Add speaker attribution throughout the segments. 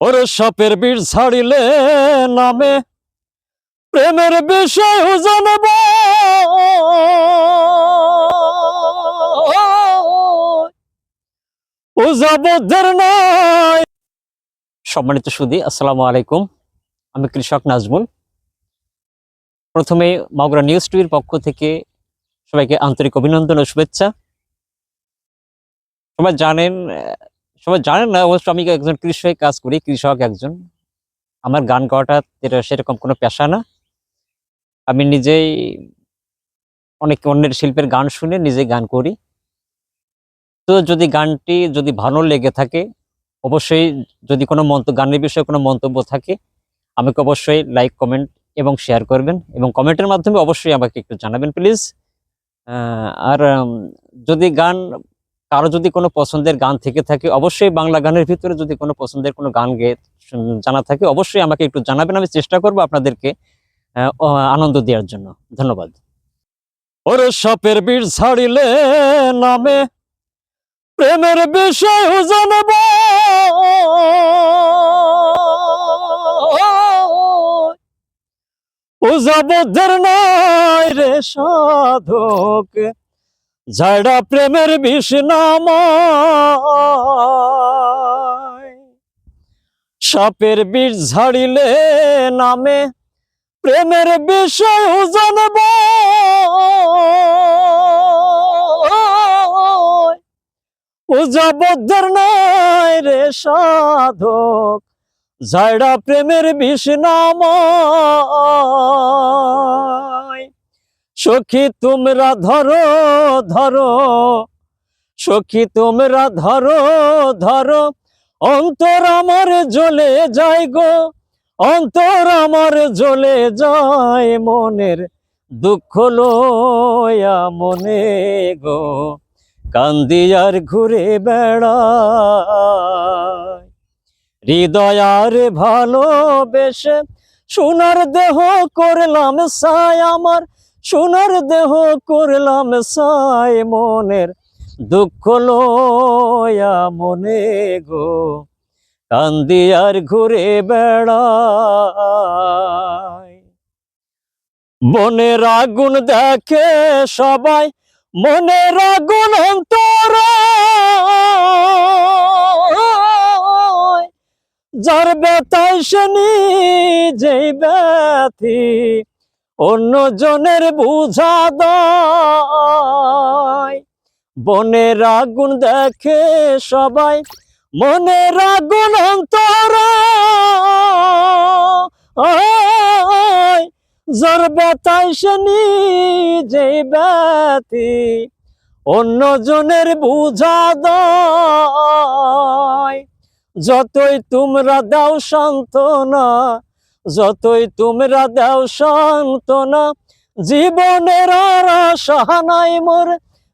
Speaker 1: ওরে সাপের বীর ছাড়িলে নামে প্রেমের বিষয় জানব। সম্মানিত সুদি আসসালামু আলাইকুম। আমি কৃষক নাজমুল। প্রথমে মাগুরা নিউজ টিভির পক্ষ থেকে সবাইকে আন্তরিক অভিনন্দন ও শুভেচ্ছা। সবাই জানেন সবাই জানেন না, অবশ্য আমি একজন কৃষক, কাজ করি, কৃষক একজন। আমার গান গাওয়াটা সেরকম কোনো পেশা না। আমি নিজেই অনেক অন্যের শিল্পের গান শুনে নিজে গান করি। তো যদি গানটি যদি ভালো লেগে থাকে, অবশ্যই যদি কোনো মন্ত, গানের বিষয়ে কোনো মন্তব্য থাকে, আমাকে অবশ্যই লাইক, কমেন্ট এবং শেয়ার করবেন এবং কমেন্টের মাধ্যমে অবশ্যই আমাকে একটু জানাবেন, প্লিজ। আর যদি গান কারও যদি কোনো পছন্দের গান থেকে থাকে, অবশ্যই বাংলা গানের ভিতরে যদি কোনো পছন্দের কোনো গান গেয়ে জানা থাকে, অবশ্যই আমাকে একটু জানাবেন। আমি চেষ্টা করব আপনাদেরকে আনন্দ দেওয়ার জন্য। ধন্যবাদ। ওরে সাপের বীর ছাড়িলে নামে প্রেমের বিষয় জানব। উজাবদ্ধের নাই রে সাধক। ঝাড়া প্রেমের বিষ নাম সাপের বিষ ঝাড়িলে নামে, প্রেমের বিষয় জানব উজাবদ্ধের নাই রে সাধক ঝাড়া প্রেমের বিষ নাম সখী তোমরা ধরো ধরো। সখী তোমরা ধরো ধরো। অন্তর আমার জ্বলে যায় গো, অন্তর আমার জ্বলে যায় মনের দুঃখ লয়া মনে গো। কান্দিয়ার ঘুরে বেড়া হৃদয় আর ভালোবেসে সোনার দেহ করলাম সায় আমার সোনার দেহ করলাম সাই মনের দুঃখ লয়া মনে গো। কান্দি আর ঘুরে বেড়ায় মনের আগুন দেখে সবাই, মনের আগুন অন্তর। যার ব্যথায় সে নিজেই ব্যথি অন্য জনের বুঝা বনের আগুন দেখে সবাই মনের আগুন অন্তর। যার ব্যথায় সে নিজেই ব্যথি। অন্য জনের বুঝা যতই তোমরা দাও সান্ত্বনা যতই তোমরা দাও সান্ত্বনা, জীবনের আর মোর,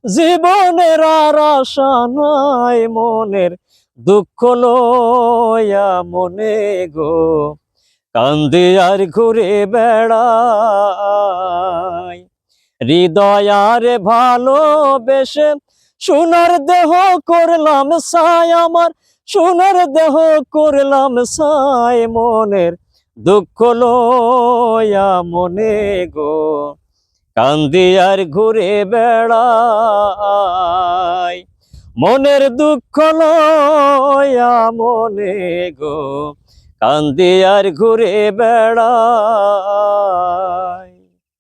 Speaker 1: জীবনের আর মনের, দুঃখ লয়া মনে গো, কান্দি আর ঘুরে বেড়াই। হৃদয় আর ভালোবেসে সোনার দেহ করলাম সাই আমার, সোনার দেহ করলাম সাই মনের দুঃখ লয়া মনে গো কান্দি আর ঘুরে বেড়াই। মনের দুঃখ লয়া মনে গো কান্দি আর ঘুরে বেড়াই।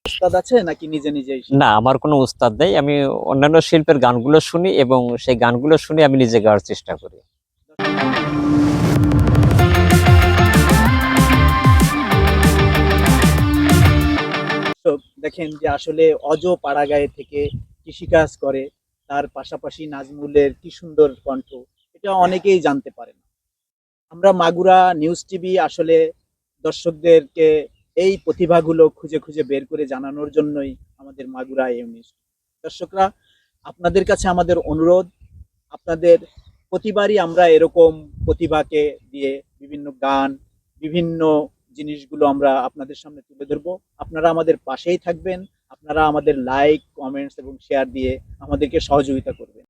Speaker 2: উস্তাদ আছে নাকি নিজে নিজেই
Speaker 1: না আমার কোনো উস্তাদ নেই। আমি অন্যান্য শিল্পের গানগুলো শুনি এবং সেই গানগুলো শুনে আমি নিজে গাওয়ার চেষ্টা করি।
Speaker 2: দেখেন যে আসলে অজ পাড়াগায়ে থেকে কৃষিকাজ করে, তার পাশাপাশি নাজমুলের কি সুন্দর কণ্ঠ, এটা অনেকেই জানতে পারে না। আমরা মাগুরা নিউজ টিভি আসলে দর্শকদেরকে এই প্রতিভাগুলো খুঁজে খুঁজে বের করে জানানোর জন্যই আমাদের মাগুরা নিউজ। দর্শকরা, আপনাদের কাছে আমাদের অনুরোধ, আপনাদের প্রতিবারই আমরা এরকম প্রতিভাকে দিয়ে বিভিন্ন গান, বিভিন্ন জিনিসগুলো আমরা আপনাদের সামনে তুলে ধরবো। আপনারা আমাদের পাশেই থাকবেন। আপনারা আমাদের লাইক কমেন্টস এবং শেয়ার দিয়ে আমাদেরকে সহযোগিতা করবেন।